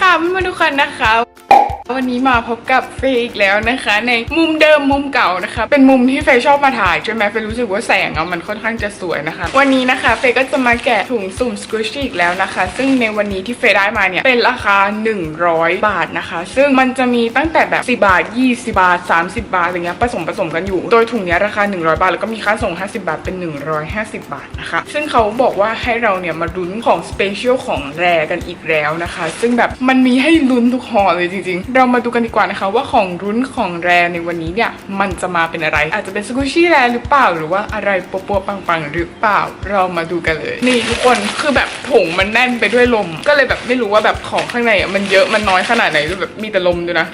ค่ะเพื่อนๆทุกคนนะคะ วันนี้มาพบกับเฟย์อีกแล้วนะคะ ในมุมเดิมมุมเก่านะคะ เป็นมุมที่เฟย์ชอบมาถ่ายใช่ไหมเฟย์รู้สึกว่าแสงอะมันค่อนข้างจะสวยนะคะ วันนี้นะคะเฟย์ก็จะมาแกะถุงสุ่มสกูชี่อีกแล้วนะคะ ซึ่งในวันนี้ที่เฟย์ได้มาเนี่ยเป็นราคา 100 บาทนะคะ ซึ่งมันจะมีตั้งแต่แบบ 10 บาท 20 บาท 30 บาทอะไรเงี้ยผสมผสมกันอยู่ โดยถุงเนี้ยราคา 100 บาท แล้วก็มีค่าส่ง 50 บาทเป็น 150 บาทนะคะ ซึ่งเขาบอกว่าให้เราเนี่ยมาลุ้นของสเปเชียลของแรกันอีกแล้วนะคะ ซึ่งแบบมันมีให้ลุ้นทุกห่อเลยจริงๆเรามาดูกันดีกว่านะคะ ว่าของรุ้นของแรในวันนี้เนี่ยมันจะมาเป็นอะไร อาจจะเป็นสกุชี่แรหรือเปล่าหรือว่าอะไรปัวปังปังหรือเปล่าเรามาดูกันเลย นี่ทุกคนคือแบบถุงมันแน่นไปด้วยลม ก็เลยแบบไม่รู้ว่าแบบของข้างในอะมันเยอะมันน้อยขนาดไหนหรือแบบมีแต่ลมด้วยนะ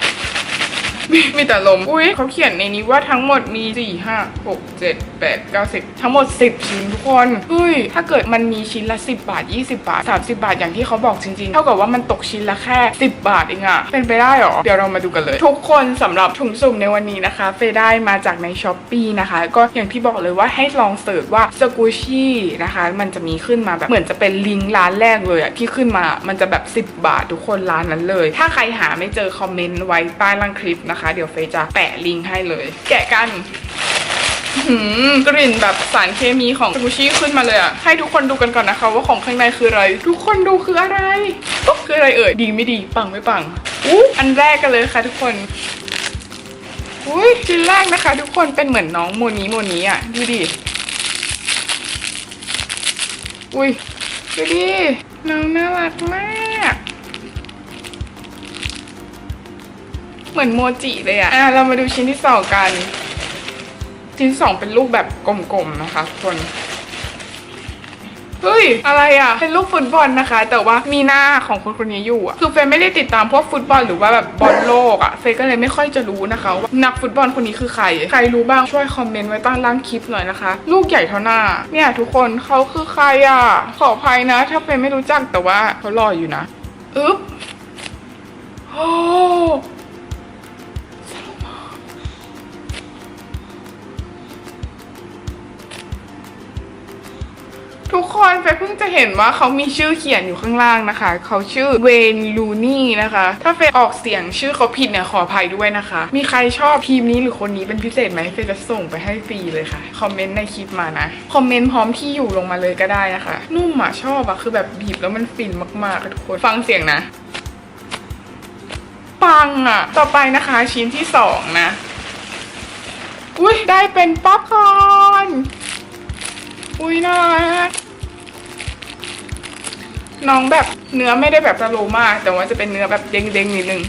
มีมีแต่ลม อุ้ยเขาเขียนในนี้ว่าทั้งหมดมี 4 5 6 7 8 9 10 ทั้งหมด 10 ชิ้นทุกคนเฮ้ย ถ้าเกิดมันมีชิ้นละ 10 บาท 20 บาท 30 บาทอย่างที่เขาบอกจริงๆ เท่ากับว่ามันตกชิ้นละแค่ 10 บาทเองอะเป็นไปได้หรอ เดี๋ยวเรามาดูกันเลย ทุกคนสำหรับถุงสุ่มในวันนี้นะคะ เฟยได้มาจากในช้อปปีนะคะ ก็อย่างที่บอกเลยว่าให้ลองเสิร์ชว่าสกูชี่นะคะ มันจะมีขึ้นมาแบบเหมือนจะเป็นลิงก์ร้านแรกเลยอะที่ขึ้นมา มันจะแบบ 10 บาททุกคนร้านนั้นเลย ถ้าใครหาไม่เจอคอมเมนต์ไว้ใต้ล่างคลิปนะคะเดี๋ยวเฟยจะแปะลิงก์ให้เลย แกะกันหืมกลิ่นแบบสารเคมีของสกูชี่ขึ้นมาเลยอะให้ทุกคนดูกันก่อนนะคะ ว่าของข้างในคืออะไร ทุกคนดูคืออะไรอุ๊ยคืออะไรเอ่ยดีไม่ดีปังไม่ปังอู้อันแรกกันเลยค่ะ ทุกคนอุ้ยชิ้นแรกนะคะ ทุกคนเป็นเหมือนน้องโมนี้โมนี้อะดูดิอุ้ยดูดิน้องน่ารักมาก เหมือนโมจิเลยอะอะ เรามาดูชิ้นที่สองกัน ชิ้นสองเป็นลูกแบบกลมๆนะคะทุกคนเฮ้ย อะไรอะ เป็นลูกฟุตบอลนะคะ แต่ว่ามีหน้าของคนคนนี้อยู่อะ คือเฟยไม่ได้ติดตามพวกฟุตบอลหรือว่าแบบบอลโลกอะ เฟยก็เลยไม่ค่อยจะรู้นะคะว่านักฟุตบอลคนนี้คือใคร ใครรู้บ้างช่วยคอมเมนต์ไว้ใต้ล่างคลิปหน่อยนะคะ ลูกใหญ่เท่าหน้า เนี่ยทุกคนเขาคือใครอะ ขออภัยนะ ถ้าเฟยไม่รู้จักแต่ว่าเขาหล่ออยู่นะ อึ๊บ โอ้ ทุกคนเฟยเพิ่งจะเห็นว่าเขามีชื่อเขียนอยู่ข้างล่างนะคะ เขาชื่อเวนลูนี่นะคะ ถ้าเฟยออกเสียงชื่อเขาผิดเนี่ยขออภัยด้วยนะคะ มีใครชอบทีมนี้หรือคนนี้เป็นพิเศษไหมเฟยจะส่งไปให้ฟรีเลยค่ะ คอมเมนต์ในคลิปมานะ คอมเมนต์พร้อมที่อยู่ลงมาเลยก็ได้นะคะ นุ่มอะชอบอะคือแบบบีบแล้วมันฟินมากๆอะทุกคน ฟังเสียงนะ ปังอะต่อไปนะคะชิ้นที่สองนะ อุ้ยได้เป็นป๊อปคอร์น อุ้ยน่ารักน้องแบบเนื้อไม่ได้แบบสโลมากแต่ว่าจะเป็นเนื้อแบบเด้งๆนิดนึง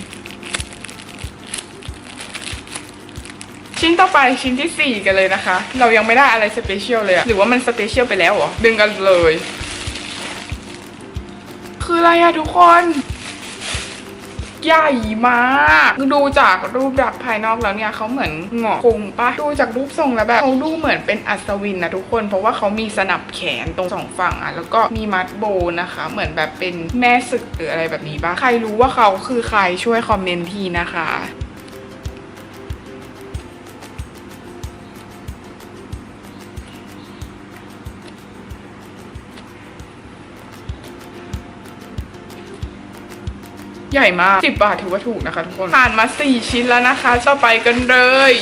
ชิ้นต่อไปชิ้นที่สี่กันเลยนะคะ เรายังไม่ได้อะไรสเปเชียลเลยอะหรือว่ามันสเปเชียลไปแล้วเหรอ ดึงกันเลย คืออะไรอะทุกคน ใหญ่มากดูจากรูปลักษณ์ภายนอกแล้วเนี่ยเขาเหมือนหงอกคงปะดูจากรูปทรงแล้วแบบเขาดูเหมือนเป็นอัศวินนะทุกคน เพราะว่าเขามีสนับแขนตรงสองฝั่งอะแล้วก็มีมัดโบนะคะ เหมือนแบบเป็นแม่ศึกหรืออะไรแบบนี้ปะใครรู้ว่าเขาคือใครช่วยคอมเมนต์ทีนะคะ ใหญ่มากสิบาทถือว่าถูกนะคะทุกคนผ่านมาสี่ชิ้นแล้วนะคะต่อไปกันเลย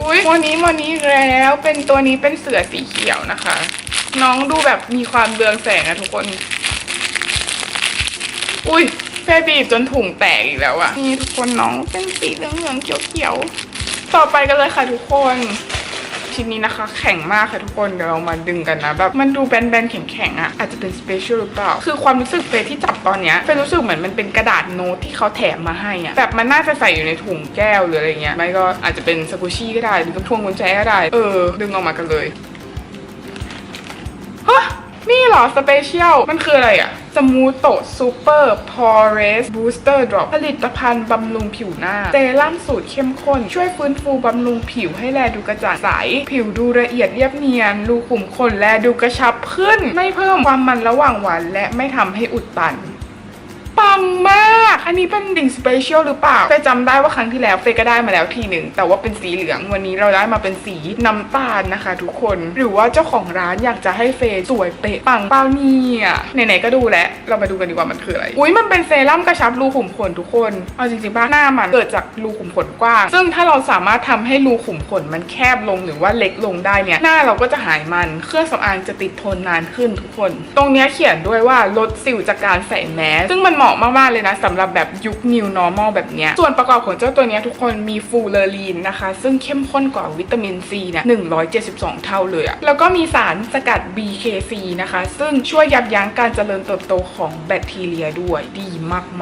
อุ้ยวันนี้วันนี้แล้วเป็นตัวนี้เป็นเสือสีเขียวนะคะ น้องดูแบบมีความเรืองแสงอะทุกคน อุ้ยแฟบีบจนถุงแตกอีกแล้วอะนี่ทุกคนน้องเป็นสีเหลืองเหลืองๆเขียวเขียวๆต่อไปกันเลยค่ะทุกคน ชิ้นนี้นะคะ แข็งมากค่ะทุกคนเดี๋ยวเรามาดึงกันนะแบบมันดูแบนๆแข็งๆอะอาจจะเป็นสเปเชียลหรือเปล่า คือความรู้สึกเฟยที่จับตอนเนี้ยเฟยรู้สึกเหมือนมันเป็นกระดาษโน้ตที่เขาแถมมาให้อะแบบมันน่าจะใส่อยู่ในถุงแก้วหรืออะไรเงี้ยไม่ก็อาจจะเป็นสกูชี่ก็ได้หรือกับพวงกุญแจก็ได้เออดึงออกมากันเลย นี่เหรอ สเปเชียล มันคืออะไรอะสมูโตซูเปอร์พอเรสบูสเตอร์ดรอปผลิตภัณฑ์บำรุงผิวหน้า เซรั่มสูตรเข้มข้น ช่วยฟื้นฟูบำรุงผิวให้แลดูกระจ่างใส ผิวดูละเอียดเรียบเนียน รูขุมขนแลดูกระชับขึ้น ไม่เพิ่มความมันระหว่างวัน และไม่ทำให้อุดตัน ปังมาก อันนี้เป็นดิ่งสเปเชียลหรือเปล่าเฟยจำได้ว่าครั้งที่แล้วเฟยก็ได้มาแล้วทีหนึ่ง แต่ว่าเป็นสีเหลือง วันนี้เราได้มาเป็นสีน้ำตาลนะคะ ทุกคน หรือว่าเจ้าของร้านอยากจะให้เฟยสวยเป๊ะปังเป้าเนี่ยไหนๆก็ดูแล้ว เรามาดูกันดีกว่ามันคืออะไร อุ้ยมันเป็นเซรั่มกระชับรูขุมขนทุกคน เอาจริงๆป่ะหน้ามันเกิดจากรูขุมขนกว้าง ซึ่งถ้าเราสามารถทำให้รูขุมขนมันแคบลงหรือว่าเล็กลงได้เนี่ย หน้าเราก็จะหายมัน เครื่องสำอางจะติดทนนานขึ้นทุกคน ตรงเนี้ยเขียนด้วยว่าลดสิวจากการใส่แมส ซึ่งมันเหมาะมาก ๆ เลยนะสำหรับแบบยุค new normal แบบเนี้ย ส่วนประกอบของเจ้าตัวนี้ทุกคนมีฟูเลอรีนนะคะ ซึ่งเข้มข้นกว่าวิตามินซีเนี่ย172 เท่าเลยอะแล้วก็มีสารสกัด BKC นะคะ ซึ่งช่วยยับยั้งการเจริญเติบโตของแบคทีเรียด้วยดี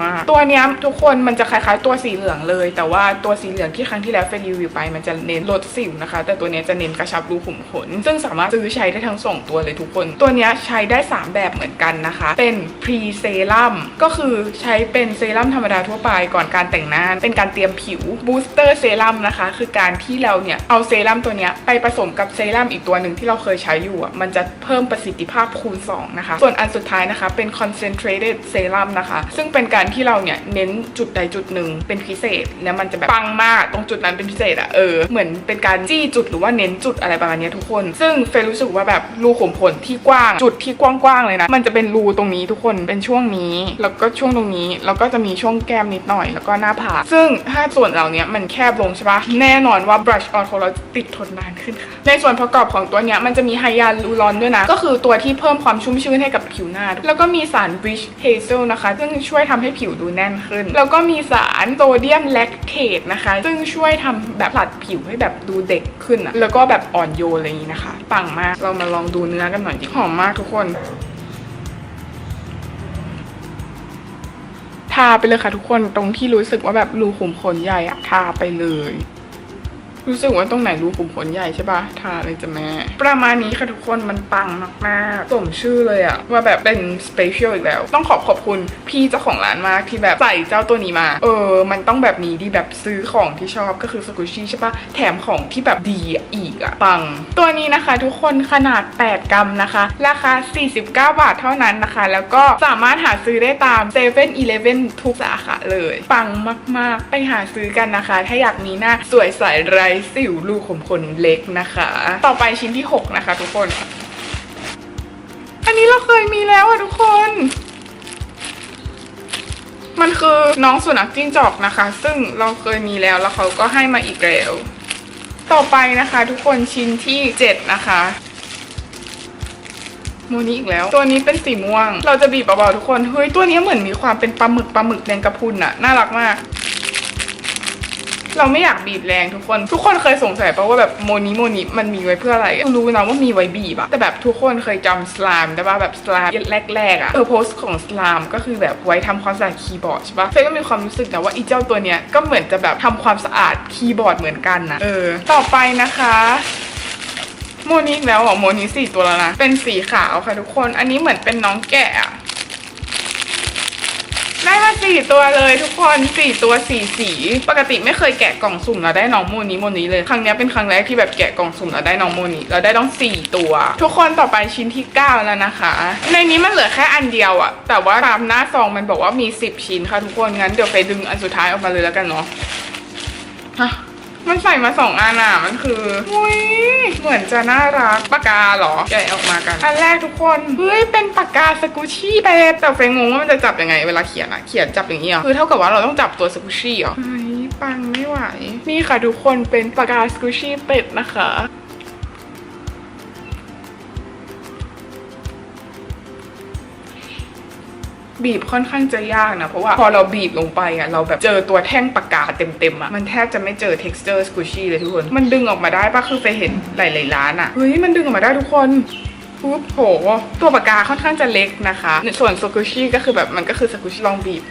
มาก ๆ ตัวนี้ทุกคนมันจะคล้าย ๆ ตัวสีเหลืองเลย แต่ว่าตัวสีเหลืองที่ครั้งที่แล้วเฟนรีวิวไปมันจะเน้นลดสิวนะคะ แต่ตัวนี้จะเน้นกระชับรูขุมขน ซึ่งสามารถซื้อใช้ได้ทั้งสองตัวเลยทุกคน ตัวนี้ใช้ได้ 3 แบบเหมือนกันนะคะ เป็นพรีเซรั่มก็คือใช้เป็นเซรั่มธรรมดาทั่วไปก่อนการแต่งหน้า เป็นการเตรียมผิวบูสเตอร์เซรั่มนะคะ คือการที่เราเนี่ยเอาเซรั่มตัวเนี้ยไปผสมกับเซรั่มอีกตัวหนึ่งที่เราเคยใช้อยู่อะมันจะเพิ่มประสิทธิภาพคูณ 2 นะคะ ส่วนอันสุดท้ายนะคะเป็น concentrated serum นะคะ ซึ่งเป็นการที่เราเนี่ยเน้นจุดใดจุดหนึ่งเป็นพิเศษ แล้วมันจะแบบปังมากตรงจุดนั้นเป็นพิเศษอะเออเหมือนเป็นการจี้จุดหรือว่าเน้นจุดอะไรประมาณนี้ทุกคน ซึ่งเฟยรู้สึกว่าแบบรูขุมขนที่กว้าง จุดที่กว้างๆเลยนะมันจะเป็นรูตรงนี้ทุกคนเป็นช่วงนี้ แล้วก็ช่วงตรงนี้ แล้วก็จะมีช่วงแก้มนิดหน่อย แล้วก็หน้าผากซึ่งถ้าส่วนเหล่านี้มันแคบลงใช่ปะแน่นอนว่า brush on ของเราติดทนนานขึ้นค่ะ ในส่วนประกอบของตัวเนี้ยมันจะมีไฮยาลูรอนด้วยนะ ก็คือตัวที่เพิ่มความชุ่มชื้นให้กับผิวหน้า แล้วก็มีสาร rich hazel นะคะ ซึ่งช่วยทำให้ผิวดูแน่นขึ้น แล้วก็มีสารโซเดียมแลคเทตนะคะ ซึ่งช่วยทำแบบผลัดผิวให้แบบดูเด็กขึ้นอะแล้วก็แบบอ่อนโยนอะไรอย่างนี้นะคะ ปังมาก เรามาลองดูเนื้อกันหน่อยดิหอมมากทุกคน ทาไปเลยค่ะทุกคนตรงที่รู้สึกว่าแบบรูขุมขนใหญ่อะทาไปเลย รู้สึกว่าตรงไหนรูขุมขนใหญ่ใช่ปะทาเลยจะแม่ ประมาณนี้ค่ะทุกคนมันปังมากๆสมชื่อเลยอะว่าแบบเป็นสเปเชียลอีกแล้ว ต้องขอบขอบคุณพี่เจ้าของร้านมากที่แบบใส่เจ้าตัวนี้มา เออ มันต้องแบบนี้ดีแบบซื้อของที่ชอบก็คือสกุชี่ใช่ปะแถมของที่แบบดีอีกอะปัง ตัวนี้นะคะ ทุกคนขนาด 8 กรัมนะคะ ราคา 49 บาทเท่านั้นนะคะ แล้วก็สามารถหาซื้อได้ตาม7 e เ e ่ e อทุกสาขาเลย ปังมาก ๆ ไปหาซื้อกันนะคะ ถ้าอยากมีหน้าสวยใสไร้สิวรูขุมขนเล็กนะคะ ต่อไปชิ้นที่ 6 นะคะ ทุกคน อันนี้เราเคยมีแล้วอะทุกคน มันคือน้องสุนัขจิ้งจอกนะคะ ซึ่งเราเคยมีแล้วแล้วเขาก็ให้มาอีกแล้ว ต่อไปนะคะ ทุกคนชิ้นที่ 7 นะคะโมนี้อีกแล้ว ตัวนี้เป็นสีม่วง เราจะบีบเบาๆทุกคน เฮ้ย ตัวนี้เหมือนมีความเป็นปลาหมึกปลาหมึกแดงกระพุนอะน่ารักมาก เราไม่อยากบีบแรงทุกคน ทุกคนเคยสงสัยปะว่าแบบโมนี้โมนี้มันมีไว้เพื่ออะไรรู้นะว่ามีไว้บีบอะแต่แบบทุกคนเคยจำสลามได้ปะแบบสลามแรกๆอะเออโพสของสลามก็คือแบบไว้ทำความสะอาดคีย์บอร์ดใช่ปะเฟยก็มีความรู้สึกนะว่าอีเจ้าตัวเนี้ยก็เหมือนจะแบบทำความสะอาดคีย์บอร์ดเหมือนกันนะเออ ต่อไปนะคะโมนี้อีกแล้วเหรอโมนี้สี่ตัวแล้วนะ เป็นสีขาวค่ะทุกคน อันนี้เหมือนเป็นน้องแกะอะ ได้มาสี่ตัวเลยทุกคนสี่ตัวสี่สี ปกติไม่เคยแกะกล่องสุ่มแล้วได้น้องโมนี้โมนี้เลย ครั้งนี้เป็นครั้งแรกที่แบบแกะกล่องสุ่มแล้วได้น้องโมนี้แล้วได้ต้องสี่ตัว ทุกคนต่อไปชิ้นที่เก้าแล้วนะคะ ในนี้มันเหลือแค่อันเดียวอะแต่ว่าตามหน้าซองมันบอกว่ามีสิบชิ้นค่ะทุกคนงั้นเดี๋ยวไปดึงอันสุดท้ายออกมาเลยแล้วกันเนาะฮะ มันใส่มาสองอันอะ มันคืออุ้ยเหมือนจะน่ารักปากกาเหรอแกะออกมากัน อันแรกทุกคนเฮ้ยเป็นปากกาสกูชี่ไปแต่เฟงงงว่ามันจะจับยังไงเวลาเขียนอะเขียนจับอย่างนี้ยคือเท่ากับว่าเราต้องจับตัวสกูชี่เหรอเฮ้ยปังไม่ไหว นี่ค่ะทุกคนเป็นปากกาสกูชี่เป็ดนะคะ บีบค่อนข้างจะยากนะ เพราะว่าพอเราบีบลงไปอะเราแบบเจอตัวแท่งปากกาเต็มๆอะมันแทบจะไม่เจอ texture squishy เลยทุกคน มันดึงออกมาได้ปะคือไปเห็นหลายๆร้านอะเฮ้ยมันดึงออกมาได้ทุกคนปุ๊บโห ตัวปากกาค่อนข้างจะเล็กนะคะ ส่วน squishy ก็คือแบบมันก็คือ squishy ลองบีบ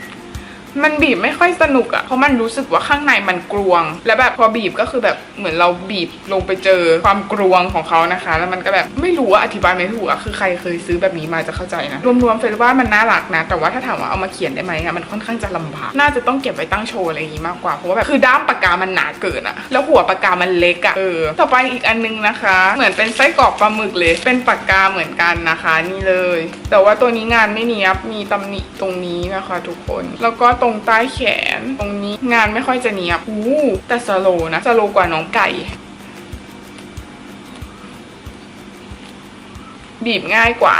มันบีบไม่ค่อยสนุกอะเพราะมันรู้สึกว่าข้างในมันกรวง แล้วแบบพอบีบก็คือแบบเหมือนเราบีบลงไปเจอความกรวงของเขานะคะ แล้วมันก็แบบไม่รู้ว่าอธิบายไม่ถูกอะคือใครเคยซื้อแบบนี้มาจะเข้าใจนะรวมๆเฟยว่ามันน่ารักนะ แต่ว่าถ้าถามว่าเอามาเขียนได้ไหมอะมันค่อนข้างจะลำบากน่าจะต้องเก็บไว้ตั้งโชว์อะไรอย่างงี้มากกว่าเพราะว่าแบบคือด้ามปากกามันหนาเกินอะแล้วหัวปากกามันเล็กอะเออต่อไปอีกอันนึงนะคะ เหมือนเป็นไส้กรอกปลาหมึกเลยเป็นปากกาเหมือนกันนะคะ นี่เลย แต่ว่าตัวนี้งานไม่เนียบมีตำหนิตรงนี้นะคะ ทุกคนแล้วก็ตรงใต้แขน ตรงนี้งานไม่ค่อยจะเนียบอู้แต่สโลนะสโลกว่าน้องไก่บีบง่ายกว่า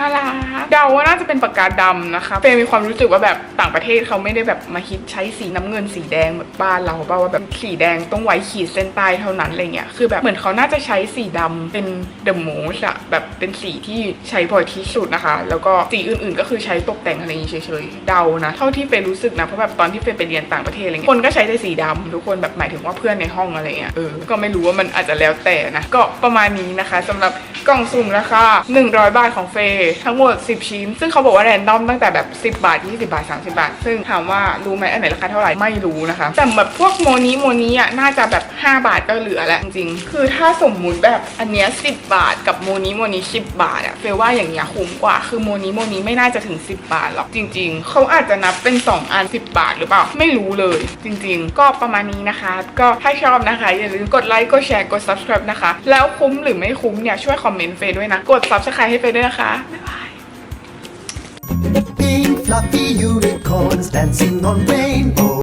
น่ารักเดาว่าน่าจะเป็นปากกาดำนะคะเฟยมีความรู้สึกว่าแบบต่างประเทศเขาไม่ได้แบบมาคิดใช้สีน้ำเงินสีแดงแบบบ้านเราเปล่าว่าแบบสีแดงต้องไว้ขีดเส้นใต้เท่านั้นอะไรเงี้ยคือแบบเหมือนเขาน่าจะใช้สีดำเป็นเดอะโมสอะแบบเป็นสีที่ใช้บ่อยที่สุดนะคะ แล้วก็สีอื่นๆ ก็คือใช้ตกแต่งอะไรอย่างงี้เฉยๆเดานะ เท่าที่เฟยรู้สึกนะเพราะแบบตอนที่เฟยไปเรียนต่างประเทศอะไรเงี้ยคนก็ใช้แต่สีดำทุกคนแบบหมายถึงว่าเพื่อนในห้องอะไรเงี้ยเออก็ไม่รู้ว่ามันอาจจะแล้วแต่นะก็ประมาณนี้นะคะสำหรับกล่องสุ่มราคา100 บาทของเฟยทั้งหมด 10 ชิ้น ซึ่งเขาบอกว่าแรนดอมตั้งแต่แบบ 10 บาท 20 บาท 30 บาท ซึ่งถามว่ารู้ไหมอันไหนราคาเท่าไหร่ไม่รู้นะคะแต่แบบพวกโมนี้โมนี้อะน่าจะแบบ 5 บาทก็เหลือแล้วจริงๆคือถ้าสมมุติแบบอันเนี้ย10บาท กับโมนี้โมนี้10บาทอะเฟย์ว่าอย่างเงี้ยคุ้มกว่าคือโมนี้โมนี้ไม่น่าจะถึง 10 บาทหรอกจริง ๆเขาอาจจะนับเป็น 2 อัน 10 บาทหรือเปล่าไม่รู้เลย จริง ๆ ก็ประมาณนี้นะคะ ก็ถ้าชอบนะคะ อย่าลืมกดไลค์กดแชร์กด subscribe นะคะ แล้วคุ้มหรือไม่คุ้มเนี่ยช่วยคอมเมนต์เฟยด้วยนะ กด subscribe ให้เฟยด้วยนะคะบ๊ายบาย Pink fluffy unicorns dancing on rainbow